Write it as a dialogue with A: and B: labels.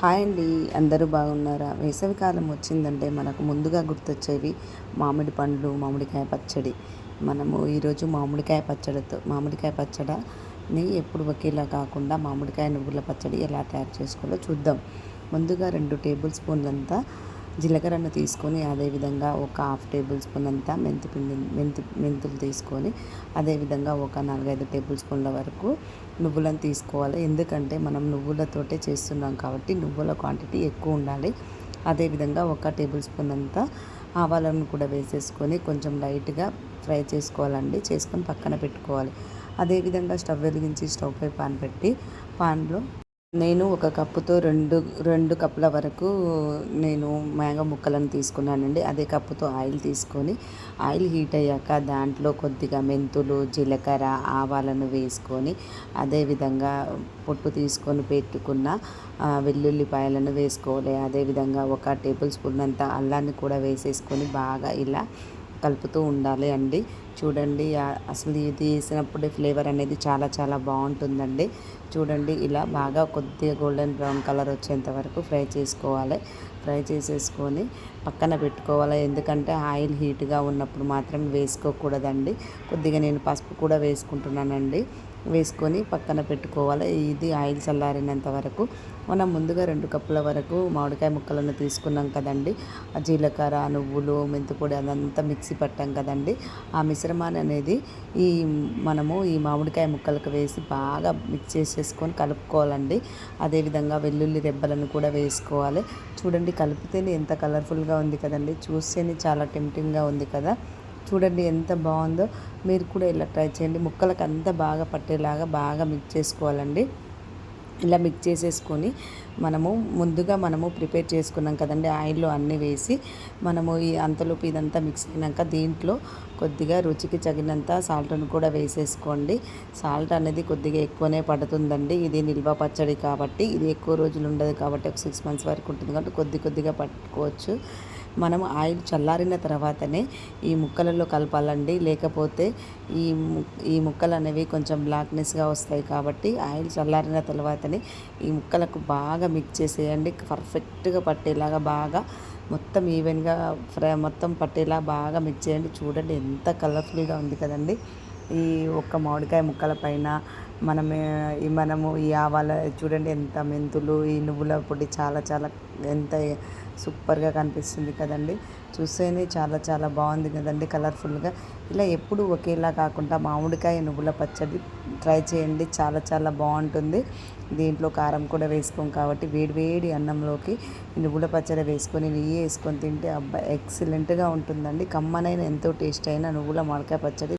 A: Hi అండి అందరూ బాగున్నారా? వేసవికాలం వచ్చిందంటే మనకు ముందుగా గుర్తొచ్చేవి మామిడి పండ్లు మామిడికాయ పచ్చడి. మనము ఈరోజు మామిడికాయ పచ్చడితో మామిడికాయ పచ్చడిని ఎప్పుడు ఒకేలా కాకుండా మామిడికాయ నువ్వుల పచ్చడి ఎలా తయారు చేసుకోవాలో చూద్దాం. ముందుగా రెండు టేబుల్ స్పూన్లంతా జీలకర్రను తీసుకొని అదేవిధంగా ఒక హాఫ్ టేబుల్ స్పూన్ అంతా మెంతి పిండి మెంతి మెంతులు తీసుకొని అదేవిధంగా ఒక నాలుగైదు టేబుల్ స్పూన్ల వరకు నువ్వులను తీసుకోవాలి. ఎందుకంటే మనం నువ్వులతోటే చేస్తున్నాం కాబట్టి నువ్వుల క్వాంటిటీ ఎక్కువ ఉండాలి. అదేవిధంగా ఒక టేబుల్ స్పూన్ అంతా ఆవాలను కూడా వేసేసుకొని కొంచెం లైట్గా ఫ్రై చేసుకోవాలండి. చేసుకొని పక్కన పెట్టుకోవాలి. అదేవిధంగా స్టవ్ వెలిగించి స్టవ్ పై పాన్ పెట్టి పాన్లో నేను ఒక కప్పుతో రెండు రెండు కప్పుల వరకు నేను మ్యాంగో ముక్కలను తీసుకున్నానండి. అదే కప్పుతో ఆయిల్ తీసుకొని ఆయిల్ హీట్ అయ్యాక దాంట్లో కొద్దిగా మెంతులు జీలకర్ర ఆవాలను వేసుకొని అదేవిధంగా పొట్టు తీసుకొని పెట్టుకున్న వెల్లుల్లిపాయలను వేసుకోవాలి. అదేవిధంగా ఒక టేబుల్ స్పూన్ అంత అల్లాన్ని కూడా వేసేసుకొని బాగా ఇలా కలుపుతూ ఉండాలి అండి. చూడండి అసలు ఇది వేసినప్పుడే ఫ్లేవర్ అనేది చాలా చాలా బాగుంటుందండి. చూడండి ఇలా బాగా కొద్దిగా గోల్డెన్ బ్రౌన్ కలర్ వచ్చేంత వరకు ఫ్రై చేసుకోవాలి. ఫ్రై చేసేసుకొని పక్కన పెట్టుకోవాలి. ఎందుకంటే ఆయిల్ హీట్గా ఉన్నప్పుడు మాత్రం వేసుకోకూడదండి. కొద్దిగా నేను పసుపు కూడా వేసుకుంటున్నానండి. వేసుకొని పక్కన పెట్టుకోవాలి. ఇది ఆయిల్ చల్లారినంత వరకు. మనం ముందుగా రెండు కప్పుల వరకు మామిడికాయ ముక్కలను తీసుకున్నాం కదండి. జీలకర్ర నువ్వులు మెంతిపొడి అదంతా మిక్సీ పట్టాం కదండి. ఆ మిశ్రమాన్ని అనేది ఈ మనము ఈ మామిడికాయ ముక్కలకు వేసి బాగా మిక్స్ చేసి వేసుకొని కలుపుకోవాలండి. అదేవిధంగా వెల్లుల్లి రెబ్బలను కూడా వేసుకోవాలి. చూడండి కలిపితేనే ఎంత కలర్ఫుల్గా ఉంది కదండి. చూస్తేనే చాలా టెంప్టింగ్గా ఉంది కదా. చూడండి ఎంత బాగుందో. మీరు కూడా ఇలా ట్రై చేయండి. ముక్కలకు అంతా బాగా పట్టేలాగా బాగా మిక్స్ చేసుకోవాలండి. ఇలా మిక్స్ చేసేసుకొని మనము ముందుగా మనము ప్రిపేర్ చేసుకున్నాం కదండి ఆయిల్లో అన్నీ వేసి మనము ఈ అంతలోపు ఇదంతా మిక్స్ అయినాక దీంట్లో కొద్దిగా రుచికి తగినంత సాల్ట్ను కూడా వేసేసుకోండి. సాల్ట్ అనేది కొద్దిగా ఎక్కువనే పడుతుందండి. ఇది నిల్వ పచ్చడి కాబట్టి ఇది ఎక్కువ రోజులు ఉండదు కాబట్టి ఒక సిక్స్ మంత్స్ వరకు ఉంటుంది కాబట్టి కొద్ది కొద్దిగా పట్టుకోవచ్చు. మనం ఆయిల్ చల్లారిన తర్వాతనే ఈ ముక్కలలో కలపాలండి. లేకపోతే ఈ ఈ ముక్కలు అనేవి కొంచెం బ్లాక్నెస్గా వస్తాయి కాబట్టి ఆయిల్ చల్లారిన తర్వాతనే ఈ ముక్కలకు బాగా మిక్స్ చేసేయండి. పర్ఫెక్ట్గా పట్టేలాగా బాగా మొత్తం ఈవెన్గా ఫ్రై మొత్తం పట్టేలా బాగా మిక్స్ చేయండి. చూడండి ఎంత కలర్ఫుల్గా ఉంది కదండి. ఈ ఒక్క మామిడికాయ ముక్కల పైన మనమే ఈ మనము ఈ ఆవాల చూడండి ఎంత మెంతులు ఈ నువ్వుల పొడి చాలా చాలా ఎంత సూపర్గా కనిపిస్తుంది కదండి. చూస్తేనే చాలా చాలా బాగుంది కదండి కలర్ఫుల్గా. ఇలా ఎప్పుడు ఒకేలా కాకుండా మామిడికాయ నువ్వుల పచ్చడి ట్రై చేయండి. చాలా చాలా బాగుంటుంది. దీంట్లో కారం కూడా వేసుకోం కాబట్టి వేడివేడి అన్నంలోకి నువ్వుల పచ్చడి వేసుకొని నెయ్యి వేసుకొని తింటే అబ్బా ఎక్సలెంట్గా ఉంటుందండి. కమ్మనైన ఎంతో టేస్ట్ అయిన నువ్వుల మామిడికాయ పచ్చడి